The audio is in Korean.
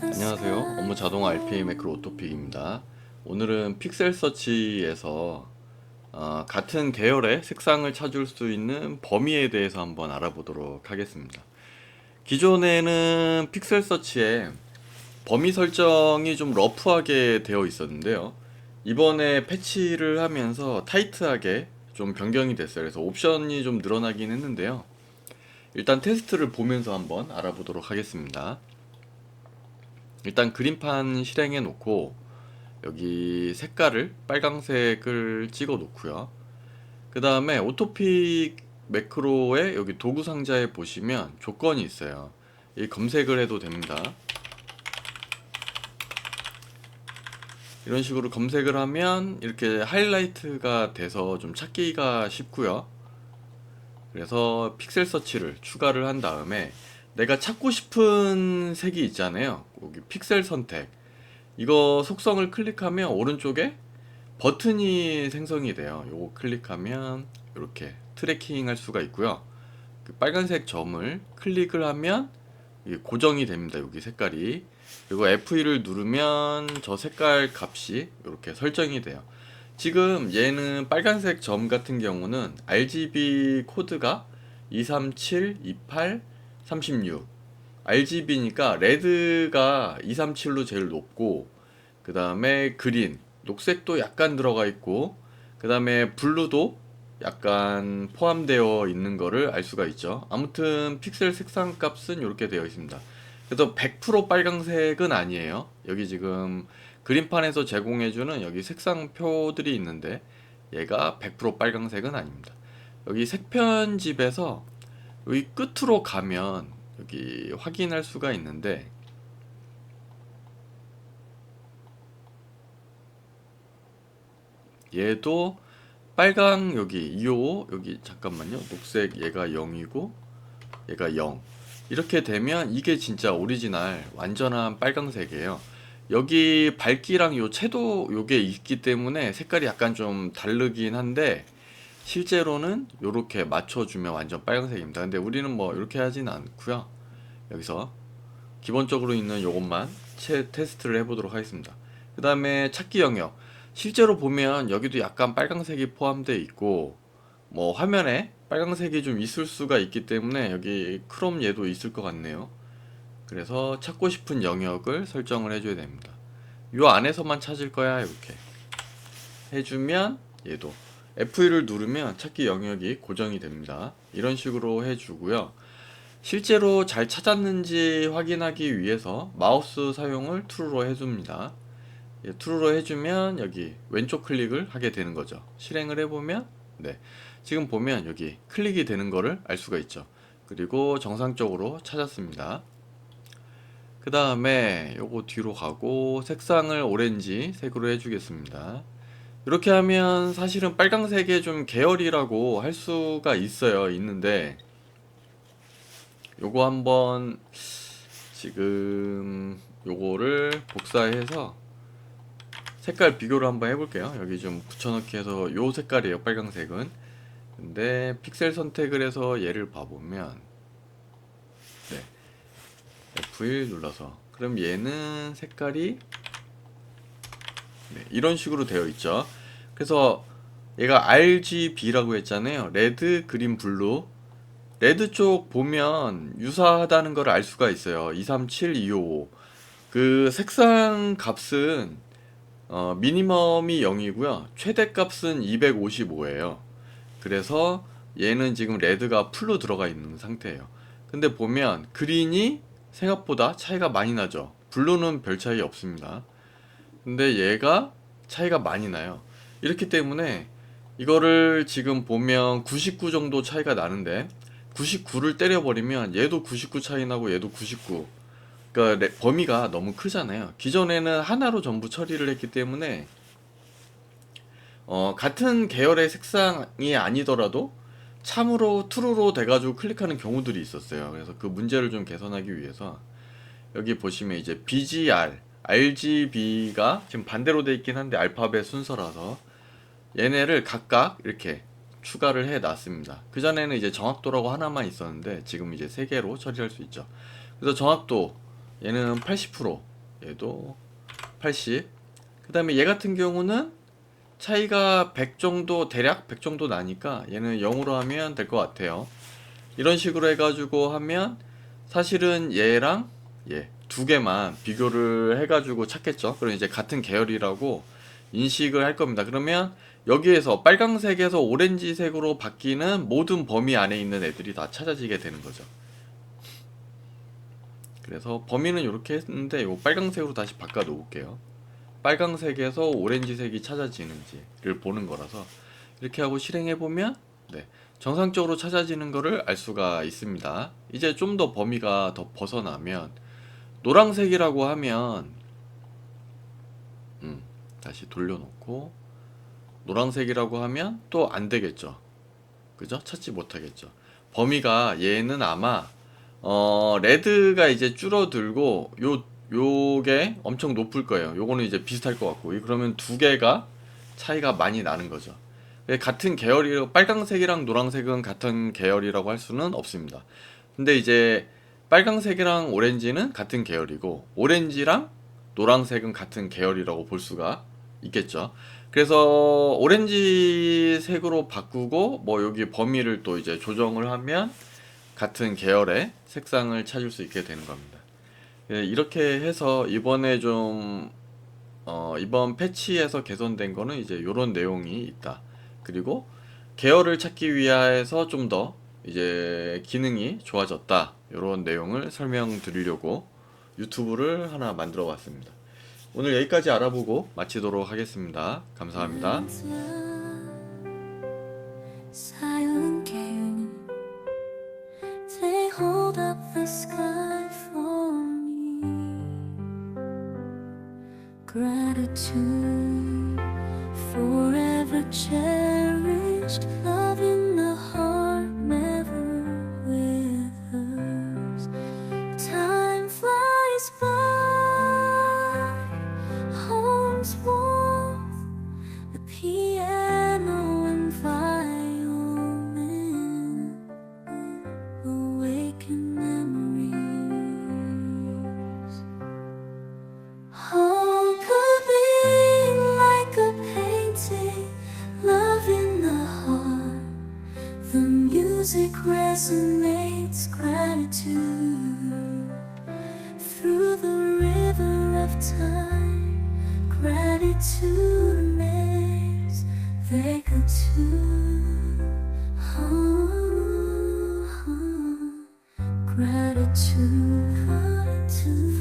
안녕하세요. 업무 자동화 RPA 매크로 오토픽입니다. 오늘은 픽셀 서치에서 어, 같은 계열의 색상을 찾을 수 있는 범위에 대해서 한번 알아보도록 하겠습니다. 기존에는 픽셀 서치에 범위 설정이 좀 러프하게 되어 있었는데요. 이번에 패치를 하면서 타이트하게 좀 변경이 됐어요. 그래서 옵션이 좀 늘어나긴 했는데요. 일단 테스트를 보면서 한번 알아보도록 하겠습니다. 일단 그림판 실행해 놓고 여기 색깔을 빨강색을 찍어 놓고요. 그 다음에 오토픽 매크로의 여기 도구 상자에 보시면 조건이 있어요. 이 검색을 해도 됩니다. 이런 식으로 검색을 하면 이렇게 하이라이트가 돼서 좀 찾기가 쉽고요. 그래서 픽셀 서치를 추가를 한 다음에 내가 찾고 싶은 색이 있잖아요. 여기 픽셀 선택. 이거 속성을 클릭하면 오른쪽에 버튼이 생성이 돼요. 요거 클릭하면 이렇게 트래킹 할 수가 있고요. 그 빨간색 점을 클릭을 하면 고정이 됩니다. 여기 색깔이. 그리고 F1을 누르면 저 색깔 값이 이렇게 설정이 돼요. 지금 얘는 빨간색 점 같은 경우는 RGB 코드가 237, 28, 36 RGB니까 레드가 237로 제일 높고 그 다음에 그린 녹색도 약간 들어가 있고 그 다음에 블루도 약간 포함되어 있는 거를 알 수가 있죠. 아무튼 픽셀 색상 값은 이렇게 되어 있습니다. 그래서 100% 빨강색은 아니에요. 여기 지금 그림판에서 제공해주는 여기 색상표들이 있는데 얘가 100% 빨강색은 아닙니다. 여기 색편집에서 여기 끝으로 가면 여기 확인할 수가 있는데 얘도 빨강 여기 255 여기 잠깐만요 녹색 얘가 0이고 얘가 0 이렇게 되면 이게 진짜 오리지널 완전한 빨강색이에요 여기 밝기랑 요 채도 요게 있기 때문에 색깔이 약간 좀 다르긴 한데 실제로는 이렇게 맞춰주면 완전 빨간색입니다. 근데 우리는 뭐 이렇게 하진 않고요. 여기서 기본적으로 있는 요것만 채 테스트를 해보도록 하겠습니다. 그 다음에 찾기 영역. 실제로 보면 여기도 약간 빨간색이 포함되어 있고 뭐 화면에 빨간색이 좀 있을 수가 있기 때문에 여기 크롬 얘도 있을 것 같네요. 그래서 찾고 싶은 영역을 설정을 해줘야 됩니다. 요 안에서만 찾을 거야 이렇게 해주면 얘도 F1을 누르면 찾기 영역이 고정이 됩니다. 이런 식으로 해주고요. 실제로 잘 찾았는지 확인하기 위해서 마우스 사용을 true로 해줍니다. 예, true로 해주면 여기 왼쪽 클릭을 하게 되는 거죠. 실행을 해보면 네 지금 보면 여기 클릭이 되는 거를 알 수가 있죠. 그리고 정상적으로 찾았습니다. 그 다음에 요거 뒤로 가고 색상을 오렌지 색으로 해주겠습니다. 이렇게 하면 사실은 빨강색의 좀 계열이라고 할 수가 있어요. 있는데 요거 한번 지금 요거를 복사해서 색깔 비교를 한번 해볼게요. 여기 좀 붙여넣기 해서 요 색깔이에요. 빨강색은. 근데 픽셀 선택을 해서 얘를 봐보면 네. F1 눌러서 그럼 얘는 색깔이 네, 이런 식으로 되어 있죠. 그래서 얘가 RGB라고 했잖아요. 레드, 그린, 블루. 레드 쪽 보면 유사하다는 걸 알 수가 있어요. 237, 255. 그 색상 값은 어, 미니멈이 0이고요. 최대 값은 255예요. 그래서 얘는 지금 레드가 풀로 들어가 있는 상태예요. 근데 보면 그린이 생각보다 차이가 많이 나죠. 블루는 별 차이 없습니다. 근데 얘가 차이가 많이 나요. 이렇기 때문에 이거를 지금 보면 99 정도 차이가 나는데 99를 때려버리면 얘도 99 차이 나고 얘도 99. 그러니까 레- 범위가 너무 크잖아요. 기존에는 하나로 전부 처리를 했기 때문에 어, 같은 계열의 색상이 아니더라도 참으로 true로 돼가지고 클릭하는 경우들이 있었어요. 그래서 그 문제를 좀 개선하기 위해서 여기 보시면 이제 BGR, RGB가 지금 반대로 돼 있긴 한데 알파벳 순서라서 얘네를 각각 이렇게 추가를 해 놨습니다. 그 전에는 이제 정확도라고 하나만 있었는데 지금 이제 세 개로 처리할 수 있죠. 그래서 정확도 얘는 80% 얘도 80. 그 다음에 얘 같은 경우는 차이가 100 정도 대략 100 정도 나니까 얘는 0으로 하면 될 것 같아요. 이런 식으로 해가지고 하면 사실은 얘랑 얘 두 개만 비교를 해가지고 찾겠죠. 그럼 이제 같은 계열이라고 인식을 할 겁니다. 그러면 여기에서 빨강색에서 오렌지색으로 바뀌는 모든 범위 안에 있는 애들이 다 찾아지게 되는 거죠. 그래서 범위는 이렇게 했는데 요 빨강색으로 다시 바꿔 놓을게요. 빨강색에서 오렌지색이 찾아지는지를 보는 거라서 이렇게 하고 실행해 보면 네, 정상적으로 찾아지는 거를 알 수가 있습니다. 이제 좀 더 범위가 더 벗어나면 노란색이라고 하면 음, 다시 돌려놓고 노란색이라고 하면 또 안 되겠죠. 그죠? 찾지 못하겠죠. 범위가 얘는 아마 어 레드가 이제 줄어들고 요 요게 엄청 높을 거예요. 요거는 이제 비슷할 것 같고 그러면 두 개가 차이가 많이 나는 거죠. 예, 같은 계열이 빨강색이랑 노란색은 같은 계열이라고 할 수는 없습니다. 근데 이제 빨강색이랑 오렌지는 같은 계열이고 오렌지랑 노란색은 같은 계열이라고 볼 수가 있겠죠. 그래서 오렌지색으로 바꾸고 뭐 여기 범위를 또 이제 조정을 하면 같은 계열의 색상을 찾을 수 있게 되는 겁니다. 예, 이렇게 해서 이번에 좀 어, 이번 패치에서 개선된 거는 이제 이런 내용이 있다. 그리고 계열을 찾기 위해서 좀 더 이제 기능이 좋아졌다. 이런 내용을 설명드리려고 유튜브를 하나 만들어 봤습니다. 오늘 여기까지 알아보고 마치도록 하겠습니다. 감사합니다. The sky for me. Gratitude, forever cherished, time, gratitude makes. Gratitude, gratitude.